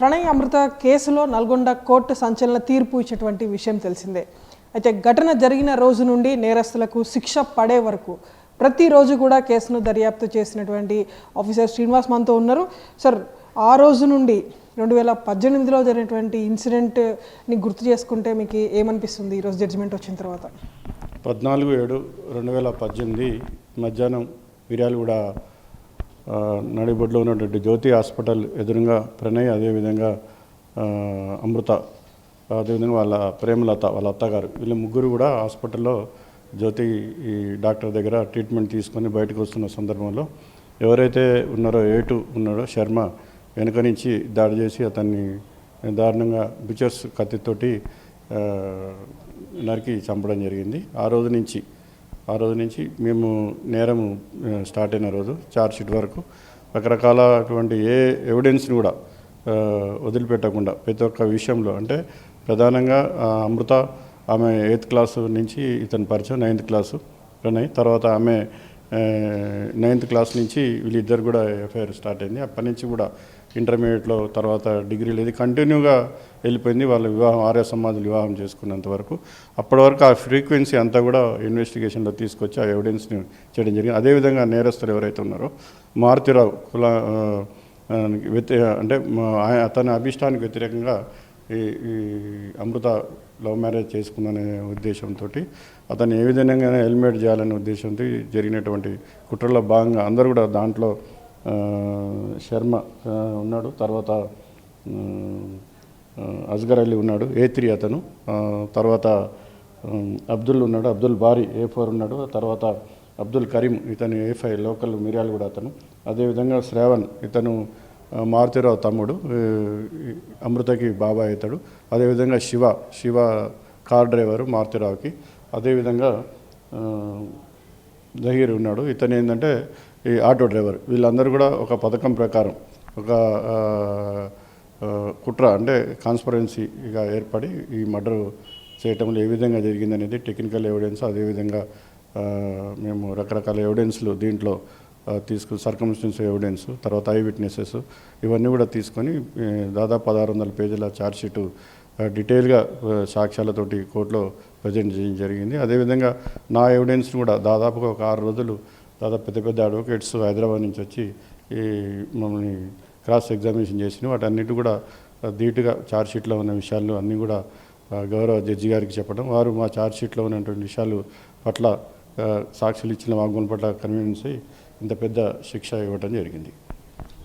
ప్రణయ్ అమృత కేసులో నల్గొండ కోర్టు సంచలన తీర్పు ఇచ్చినటువంటి విషయం తెలిసిందే. అయితే ఘటన జరిగిన రోజు నుండి నేరస్తులకు శిక్ష పడే వరకు ప్రతిరోజు కూడా కేసును దర్యాప్తు చేసినటువంటి ఆఫీసర్ శ్రీనివాస్ మనతో ఉన్నారు. సార్ ఆ రోజు నుండి రెండు వేల పద్దెనిమిదిలో జరిగినటువంటి ఇన్సిడెంట్ని గుర్తు చేసుకుంటే మీకు ఏమనిపిస్తుంది? ఈరోజు జడ్జిమెంట్ వచ్చిన తర్వాత. పద్నాలుగు ఏడు రెండు వేల పద్దెనిమిది మధ్యాహ్నం విర్యాలు కూడా నడిబొడ్లో ఉన్నటువంటి జ్యోతి హాస్పిటల్ ఎదురుగా ప్రణయ్ అదేవిధంగా అమృత అదేవిధంగా వాళ్ళ ప్రేమలత వాళ్ళ అత్తగారు. వీళ్ళ ముగ్గురు కూడా హాస్పిటల్లో జ్యోతి ఈ డాక్టర్ దగ్గర ట్రీట్మెంట్ తీసుకొని బయటకు వస్తున్న సందర్భంలో ఎవరైతే ఉన్నారో ఏటు ఉన్నాడో శర్మ వెనుక నుంచి దాడి చేసి అతన్ని దారుణంగా బిచర్స్ కత్తితోటి నరికి చంపడం జరిగింది. ఆ రోజు నుంచి ఆ రోజు నుంచి మేము నేరం స్టార్ట్ అయిన రోజు ఛార్జ్షీట్ వరకు రకరకాల అటువంటి ఏ ఎవిడెన్స్ని కూడా వదిలిపెట్టకుండా ప్రతి ఒక్క విషయంలో అంటే ప్రధానంగా అమృత ఆమె ఎయిత్ క్లాసు నుంచి ఇతని పరిచయం నైన్త్ క్లాసు ప్రణయ్ తర్వాత ఆమె నైన్త్ క్లాస్ నుంచి వీళ్ళిద్దరు కూడా ఎఫ్ఐఆర్ స్టార్ట్ అయింది. అప్పటి నుంచి కూడా ఇంటర్మీడియట్లో తర్వాత డిగ్రీలు ఇది కంటిన్యూగా వెళ్ళిపోయింది. వాళ్ళ వివాహం ఆర్య సమాజులు వివాహం చేసుకున్నంత వరకు. అప్పటి వరకు ఆ ఫ్రీక్వెన్సీ అంతా కూడా ఇన్వెస్టిగేషన్లో తీసుకొచ్చి ఆ ఎవిడెన్స్ని చేయడం జరిగింది. అదేవిధంగా నేరస్తులు ఎవరైతే ఉన్నారో మారుతిరావు కుల ఆ, వ్యతి అంటే మా- ఆయన- అతని అభిష్టానికి వ్యతిరేకంగా ఈ ఈ అమృత లవ్ మ్యారేజ్ చేసుకుందనే ఉద్దేశంతో అతన్ని ఏ విధంగా హెల్మెట్ చేయాలనే ఉద్దేశంతో జరిగినటువంటి కుట్రలో భాగంగా అందరూ కూడా దాంట్లో శర్మ ఉన్నాడు. తర్వాత అజ్గర్ అస్గర్ అలీ ఉన్నాడు ఏ త్రీ అతను. తర్వాత అబ్దుల్ ఉన్నాడు అబ్దుల్ బారీ ఏ ఫోర్ ఉన్నాడు. తర్వాత అబ్దుల్ కరీం ఇతను ఏ ఫైవ్ లోకల్ మిర్యాలు కూడా అతను. అదేవిధంగా శ్రావణ్ ఇతను మారుతిరావు తమ్ముడు అమృతకి బాబాయ్ అవుతాడు అదేవిధంగా శివ శివ కార్ డ్రైవరు మారుతిరావుకి. అదేవిధంగా జహీర్ ఉన్నాడు. ఇతను ఏంటంటే ఈ ఆటో డ్రైవర్. వీళ్ళందరూ కూడా ఒక పథకం ప్రకారం ఒక కుట్ర అంటే కాన్స్పరెన్సీగా ఏర్పడి ఈ మర్డర్ చేయటంలో ఏ విధంగా జరిగిందనేది టెక్నికల్ ఎవిడెన్స్ అదేవిధంగా మేము రకరకాల ఎవిడెన్స్లు దీంట్లో తీసుకుని తీసుకు సర్కమ్స్టెన్స్ ఎవిడెన్స్ తర్వాత ఐ విట్నెసెస్ ఇవన్నీ కూడా తీసుకొని దాదాపు పదహారు వందల పేజీల ఛార్జ్షీటు డీటెయిల్గా సాక్ష్యాలతోటి కోర్టులో ప్రజెంట్ చేయడం జరిగింది. అదేవిధంగా నా ఎవిడెన్స్ కూడా దాదాపుగా ఒక ఆరు రోజులు దాదాపు పెద్ద పెద్ద అడ్వకేట్స్ హైదరాబాద్ నుంచి వచ్చి ఈ మమ్మల్ని క్రాస్ ఎగ్జామినేషన్ చేసిన వాటన్నిటి కూడా ధీటుగా ఛార్జ్షీట్లో ఉన్న విషయాలు అన్నీ కూడా గౌరవ జడ్జి గారికి చెప్పడం. వారు మా ఛార్జ్షీట్లో ఉన్నటువంటి విషయాలు పట్ల సాక్షులు ఇచ్చిన వాగ్మూలం పట్ల కన్వీనియన్స్ అయ్యి ఇంత పెద్ద శిక్ష ఇవ్వడం జరిగింది.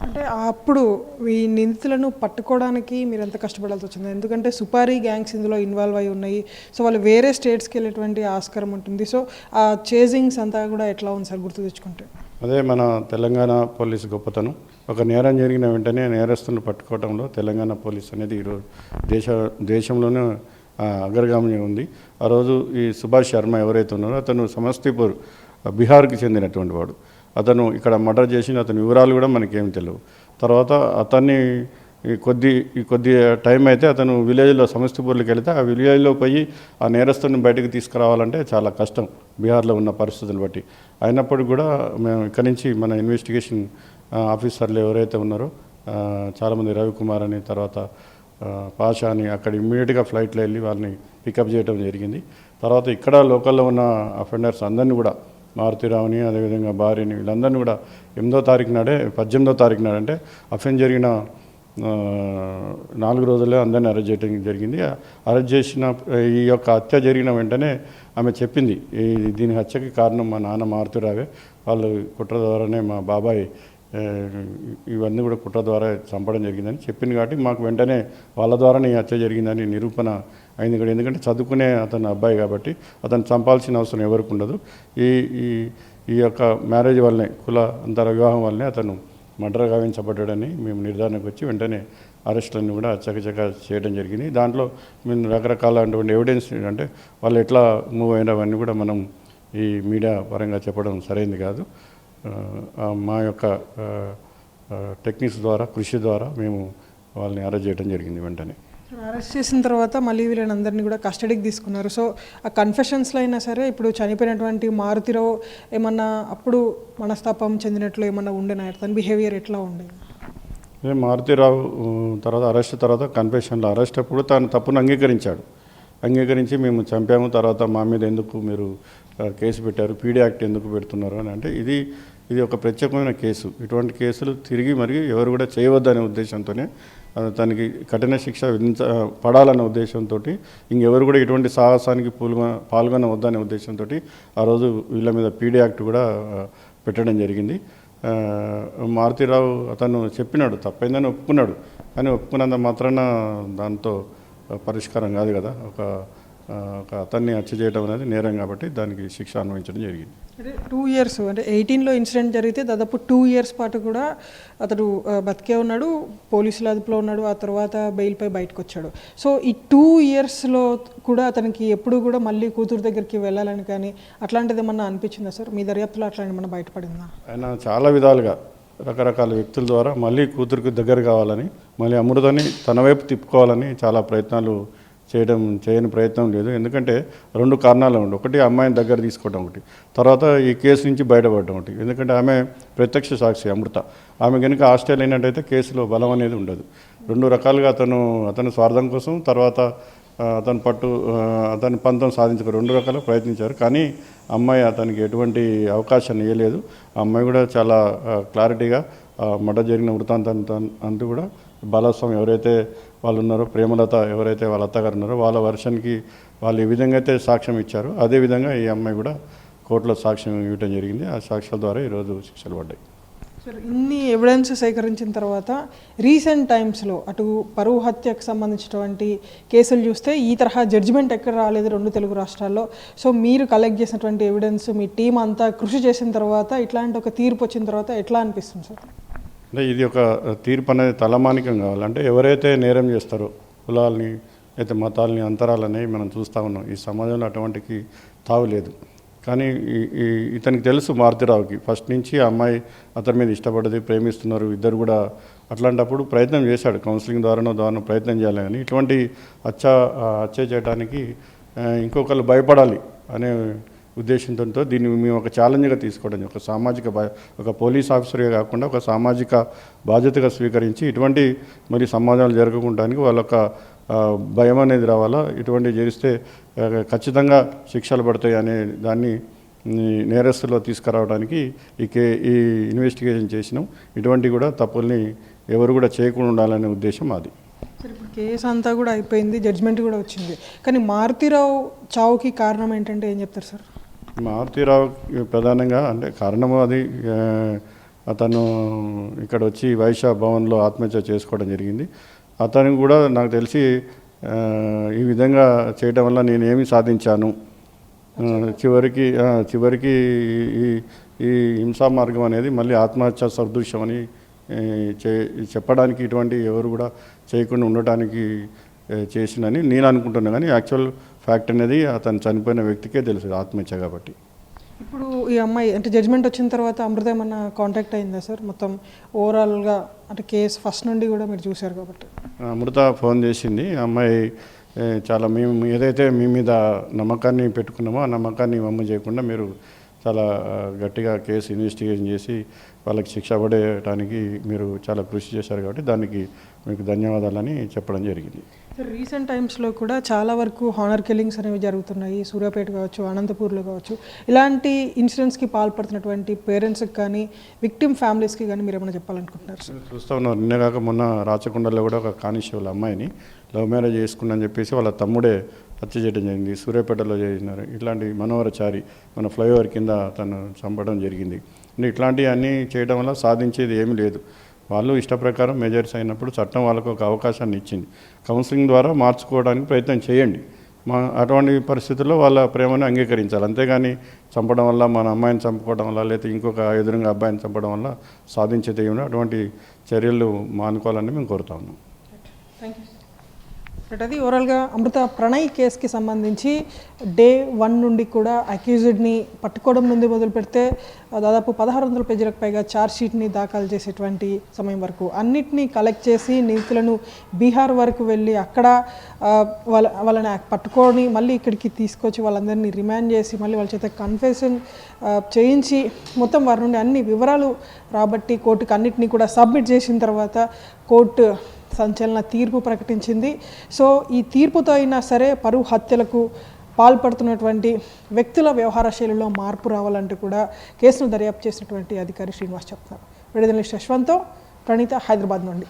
అంటే అప్పుడు ఈ నిందితులను పట్టుకోవడానికి మీరు ఎంత కష్టపడాల్సి వచ్చింది? ఎందుకంటే సుపారీ గ్యాంగ్స్ ఇందులో ఇన్వాల్వ్ అయి ఉన్నాయి. సో వాళ్ళు వేరే స్టేట్స్కి వెళ్ళేటువంటి ఆస్కారం ఉంటుంది. సో ఆ చేజింగ్స్ అంతా కూడా ఎట్లా ఉంది సార్ గుర్తు తెచ్చుకుంటే? అదే మన తెలంగాణ పోలీస్ గొప్పతనం. ఒక నేరం జరిగిన వెంటనే నేరస్తులను పట్టుకోవడంలో తెలంగాణ పోలీస్ అనేది ఈరోజు దేశ దేశంలోనే ఆ, ఉంది. ఆ రోజు ఈ సుభాష్ శర్మ ఎవరైతే ఉన్నారో అతను సమస్తీపూర్ బీహార్కి చెందినటువంటి వాడు. అతను ఇక్కడ మర్డర్ చేసిన అతని వివరాలు కూడా మనకేం తెలియవు తర్వాత అతన్ని ఈ కొద్ది ఈ కొద్ది టైం అయితే అతను విలేజ్లో సమస్తీపూర్లోకి వెళితే ఆ విలేజ్లో పోయి ఆ నేరస్తుని బయటకు తీసుకురావాలంటే చాలా కష్టం బీహార్లో ఉన్న పరిస్థితులు బట్టి. అయినప్పటికీ కూడా మేము ఇక్కడి నుంచి మన ఇన్వెస్టిగేషన్ ఆఫీసర్లు ఎవరైతే ఉన్నారో చాలామంది రవికుమార్ అని తర్వాత పాషా అని అక్కడ ఇమ్మీడియట్గా ఫ్లైట్లో వెళ్ళి వాళ్ళని పికప్ చేయడం జరిగింది. తర్వాత ఇక్కడ లోకల్లో ఉన్న అఫెండర్స్ అందరినీ కూడా మారుతిరావుని అదేవిధంగా భార్యని వీళ్ళందరినీ కూడా ఎనిమిదో తారీఖు నాడే పద్దెనిమిదో తారీఖు నాడు అంటే అఫెన్స్ జరిగిన నాలుగు రోజుల్లో అందరిని అరెస్ట్ చేయడం జరిగింది. అరెస్ట్ చేసిన ఈ యొక్క హత్య జరిగిన వెంటనే ఆమె చెప్పింది ఈ దీని హత్యకి కారణం మా నాన్న మారుతురావే వాళ్ళు కుట్ర ద్వారానే మా బాబాయ్ ఇవన్నీ కూడా కుట్ర ద్వారా చంపడం జరిగిందని చెప్పింది కాబట్టి మాకు వెంటనే వాళ్ళ ద్వారానే ఈ హత్య జరిగిందని నిరూపణ అయింది కూడా. ఎందుకంటే చదువుకునే అతను అబ్బాయి కాబట్టి అతను చంపాల్సిన అవసరం ఎవరికి ఉండదు. ఈ ఈ ఈ యొక్క మ్యారేజ్ వల్లనే కుల అంతర వివాహం వల్లనే అతను మర్డర్ గావించబడ్డాడని మేము నిర్ధారణకు వచ్చి వెంటనే అరెస్టులన్నీ కూడా చకచక చేయడం జరిగింది. దాంట్లో మేము రకరకాల ఎవిడెన్స్ అంటే వాళ్ళు ఎట్లా మూవ్ అయినవన్నీ కూడా మనం ఈ మీడియా పరంగా చెప్పడం సరైంది కాదు. మా యొక్క టెక్నిక్స్ ద్వారా కృషి ద్వారా మేము వాళ్ళని అరెస్ట్ చేయడం జరిగింది వెంటనే. అరెస్ట్ చేసిన తర్వాత మళ్ళీ వీళ్ళని అందరినీ కూడా కస్టడీకి తీసుకున్నారు. సో ఆ కన్ఫెషన్స్లో అయినా సరే ఇప్పుడు చనిపోయినటువంటి మారుతిరావు ఏమన్నా అప్పుడు మనస్తాపం చెందినట్లు ఏమన్నా ఉండేనా తన బిహేవియర్ ఎట్లా ఉండేది మారుతిరావు తర్వాత అరెస్ట్ తర్వాత కన్ఫెషన్లో అరెస్ట్ అప్పుడు తాను తప్పును అంగీకరించాడు. అంగీకరించి మేము చంపాము తర్వాత మా మీద ఎందుకు మీరు కేసు పెట్టారు పీడీ యాక్ట్ ఎందుకు పెడుతున్నారు అని. అంటే ఇది ఇది ఒక ప్రత్యేకమైన కేసు. ఇటువంటి కేసులు తిరిగి మరి ఎవరు కూడా చేయవద్దనే ఉద్దేశంతోనే తనకి కఠిన శిక్ష విధించ పడాలనే ఉద్దేశంతో ఇంకెవరు కూడా ఇటువంటి సాహసానికి పాల్గొ పాల్గొనవద్దనే ఉద్దేశంతో ఆ రోజు వీళ్ళ మీద పీడీ యాక్ట్ కూడా పెట్టడం జరిగింది. మారుతిరావు అతను చెప్పినాడు తప్పైందని ఒప్పుకున్నాడు. కానీ ఒప్పుకున్నంత మాత్రాన దాంతో పరిష్కారం కాదు కదా. ఒక ఒక అతన్ని హత్య చేయడం అనేది నేరం కాబట్టి దానికి శిక్ష అన్వయించడం జరిగింది. అంటే టూ ఇయర్స్ అంటే ఎయిటీన్లో ఇన్సిడెంట్ జరిగితే దాదాపు టూ ఇయర్స్ పాటు కూడా అతడు బతికే ఉన్నాడు పోలీసుల అదుపులో ఉన్నాడు ఆ తర్వాత బెయిల్పై బయటకు వచ్చాడు సో ఈ టూ ఇయర్స్లో కూడా అతనికి ఎప్పుడు కూడా మళ్ళీ కూతురు దగ్గరికి వెళ్ళాలని కానీ అట్లాంటిది ఏమన్నా అనిపించిందా సార్? మీ దర్యాప్తులో అట్లాంటి ఏమన్నా బయటపడిందా? ఆయన చాలా విధాలుగా రకరకాల వ్యక్తుల ద్వారా మళ్ళీ కూతురికి దగ్గర కావాలని మళ్ళీ అమృతని తన వైపు తిప్పుకోవాలని చాలా ప్రయత్నాలు చేయడం చేయని ప్రయత్నం లేదు. ఎందుకంటే రెండు కారణాలు ఉండి. ఒకటి అమ్మాయిని దగ్గర తీసుకోవడం ఒకటి. తర్వాత ఈ కేసు నుంచి బయటపడడం ఒకటి. ఎందుకంటే ఆమె ప్రత్యక్ష సాక్షి అమృత. ఆమె కనుక హాస్టల్ అయినట్టయితే కేసులో బలం అనేది ఉండదు. రెండు రకాలుగా అతను అతని స్వార్థం కోసం తర్వాత అతను పట్టు అతని పంతం సాధించక రెండు రకాల ప్రయత్నించారు. కానీ అమ్మాయి అతనికి ఎటువంటి అవకాశాన్ని ఇవ్వలేదు ఆ అమ్మాయి కూడా చాలా క్లారిటీగా మడ జరిగిన వృత్తాంతాన్ని తన్- అంటూ కూడా బాలస్వామి ఎవరైతే వాళ్ళు ఉన్నారో ప్రేమలత ఎవరైతే వాళ్ళ అత్తగారు ఉన్నారో వాళ్ళ వర్షన్కి వాళ్ళు ఏ విధంగా అయితే సాక్ష్యం ఇచ్చారో. అదే విధంగా ఈ అమ్మాయి కూడా కోర్టులో సాక్ష్యం ఇవ్వడం జరిగింది. ఆ సాక్ష్యాల ద్వారా ఈరోజు శిక్షలు పడ్డాయి. సార్ ఇన్ని ఎవిడెన్స్ సేకరించిన తర్వాత రీసెంట్ టైమ్స్లో అటు పరువు హత్యకు సంబంధించినటువంటి కేసులు చూస్తే ఈ తరహా జడ్జిమెంట్ ఎక్కడ రాలేదు రెండు తెలుగు రాష్ట్రాల్లో. సో మీరు కలెక్ట్ చేసినటువంటి ఎవిడెన్స్ మీ టీం అంతా కృషి చేసిన తర్వాత ఇట్లాంటి ఒక తీర్పు వచ్చిన తర్వాత ఎట్లా అనిపిస్తుంది సార్? అంటే ఇది ఒక తీర్పు అనేది తలమానికం కావాలంటే ఎవరైతే నేరం చేస్తారో కులాలని అయితే మతాలని అంతరాలని మనం చూస్తూ ఉన్నాం. ఈ సమాజంలో అటువంటికి తావు లేదు. కానీ ఈ- ఈ ఇతనికి తెలుసు మారుతిరావుకి. ఫస్ట్ నుంచి ఆ అమ్మాయి అతని మీద ఇష్టపడ్డది ప్రేమిస్తున్నారు. ఇద్దరు కూడా అట్లాంటప్పుడు ప్రయత్నం చేశాడు. కౌన్సిలింగ్ ద్వారానో ద్వారా ప్రయత్నం చేయాలి కానీ ఇటువంటి అచ్చా అచ్చ చేయడానికి ఇంకొకరు భయపడాలి అనే ఉద్దేశంతో దీన్ని మేము ఒక ఛాలెంజ్గా తీసుకోవడం ఒక సామాజిక ఒక పోలీస్ ఆఫీసర్గా కాకుండా ఒక సామాజిక బాధ్యతగా స్వీకరించి ఇటువంటి మరి సమాజాలు జరగకుండానికి వాళ్ళొక భయం అనేది రావాలా? ఇటువంటివి చేస్తే ఖచ్చితంగా శిక్షలు పడతాయి అనే దాన్ని నేరస్తులో తీసుకురావడానికి ఈ కే ఈ ఇన్వెస్టిగేషన్ చేసినాం. ఇటువంటి కూడా తప్పుల్ని ఎవరు కూడా చేయకుండా ఉండాలనే ఉద్దేశం అది సార్ ఇప్పుడు కేసు అంతా కూడా అయిపోయింది జడ్జిమెంట్ కూడా వచ్చింది. కానీ మారుతిరావు చావుకి కారణం ఏంటంటే ఏం చెప్తారు సార్? మారుతీరావు ప్రధానంగా అంటే కారణము అది అతను ఇక్కడ వచ్చి వైశా భవన్లో ఆత్మహత్య చేసుకోవడం జరిగింది. అతను కూడా నాకు తెలిసి ఈ విధంగా చేయడం వల్ల నేనేమి సాధించాను. చివరికి చివరికి ఈ ఈ హింసా మార్గం అనేది మళ్ళీ ఆత్మహత్య సదృశ్యం అని చే చెప్పడానికి ఇటువంటి ఎవరు కూడా చేయకుండా ఉండటానికి ఏ, చేసిందని నేను అనుకుంటున్నాను. కానీ యాక్చువల్ ఫ్యాక్ట్ అనేది అతను చనిపోయిన వ్యక్తికే తెలుసు ఆత్మహత్య కాబట్టి. ఇప్పుడు ఈ అమ్మాయి అంటే జడ్జ్మెంట్ వచ్చిన తర్వాత అమృత ఏమన్నా కాంటాక్ట్ అయిందా సార్? మొత్తం ఓవరాల్గా అంటే కేసు ఫస్ట్ నుండి కూడా మీరు చూశారు కాబట్టి. అమృత ఫోన్ చేసింది అమ్మాయి చాలా మేము ఏదైతే మీ మీద నమ్మకాన్ని పెట్టుకున్నామో ఆ నమ్మకాన్ని వమ్ము చేయకుండా మీరు చాలా గట్టిగా కేసు ఇన్వెస్టిగేషన్ చేసి వాళ్ళకి శిక్ష పడేయడానికి మీరు చాలా కృషి చేశారు కాబట్టి దానికి మీకు ధన్యవాదాలని చెప్పడం జరిగింది. రీసెంట్ టైమ్స్లో కూడా చాలా వరకు హానర్ కిల్లింగ్స్ అనేవి జరుగుతున్నాయి. సూర్యాపేట కావచ్చు అనంతపూర్లో కావచ్చు. ఇలాంటి ఇన్సిడెంట్స్కి పాల్పడుతున్నటువంటి పేరెంట్స్కి కానీ విక్టిమ్ ఫ్యామిలీస్కి కానీ మీరు ఏమైనా చెప్పాలనుకుంటున్నారు సార్? చూస్తూ ఉన్నారు నిన్న కాక మొన్న రాచకొండలో కూడా ఒక కానిస్టేబుల్ అమ్మాయిని లవ్ మ్యారేజ్ చేసుకున్నాని చెప్పేసి వాళ్ళ తమ్ముడే హత్య చేయడం జరిగింది. సూర్యాపేటలో చేసినారు ఇట్లాంటి మనోహరచారి మన ఫ్లైఓవర్ కింద తను చంపడం జరిగింది. ఇట్లాంటివన్నీ అన్నీ చేయడం వల్ల సాధించేది ఏమీ లేదు. వాళ్ళు ఇష్టప్రకారం మెజర్స్ అయినప్పుడు చట్టం వాళ్ళకు ఒక అవకాశాన్ని ఇచ్చింది. కౌన్సిలింగ్ ద్వారా మార్చుకోవడానికి ప్రయత్నం చేయండి. మా అటువంటి పరిస్థితుల్లో వాళ్ళ ప్రేమను అంగీకరించాలి. అంతేగాని చంపడం వల్ల మన అమ్మాయిని చంపుకోవడం వల్ల లేకపోతే ఇంకొక ఎదురుగా అబ్బాయిని చంపడం వల్ల సాధించేది ఏమి అటువంటి చర్యలు మానుకోవాలని మేము కోరుతా ఉన్నాం. థ్యాంక్ యూ బట్ అది ఓవరాల్గా అమృత ప్రణయ్ కేసుకి సంబంధించి డే వన్ నుండి కూడా అక్యూజ్డ్ని పట్టుకోవడం నుండి మొదలు పెడితే దాదాపు పదహారు వందల పేజీలకు పైగా చార్జ్షీట్ని దాఖలు చేసేటువంటి సమయం వరకు. అన్నిటినీ కలెక్ట్ చేసి నిందితులను బీహార్ వరకు వెళ్ళి అక్కడ వాళ్ళ వాళ్ళని పట్టుకొని మళ్ళీ ఇక్కడికి తీసుకొచ్చి వాళ్ళందరినీ రిమాండ్ చేసి మళ్ళీ వాళ్ళ చేత కన్ఫెషన్ చేయించి మొత్తం వారి నుండి అన్ని వివరాలు రాబట్టి కోర్టుకు అన్నిటినీ కూడా సబ్మిట్ చేసిన తర్వాత కోర్టు సంచలన తీర్పు ప్రకటించింది. సో ఈ తీర్పుతో అయినా సరే పరువు హత్యలకు పాల్పడుతున్నటువంటి వ్యక్తుల వ్యవహార శైలిలో మార్పు రావాలంటూ కూడా కేసును దర్యాప్తు చేసినటువంటి అధికారి శ్రీనివాస్ చెప్తున్నారు. విడుదల శశ్వంతో ప్రణీత హైదరాబాద్ నుండి.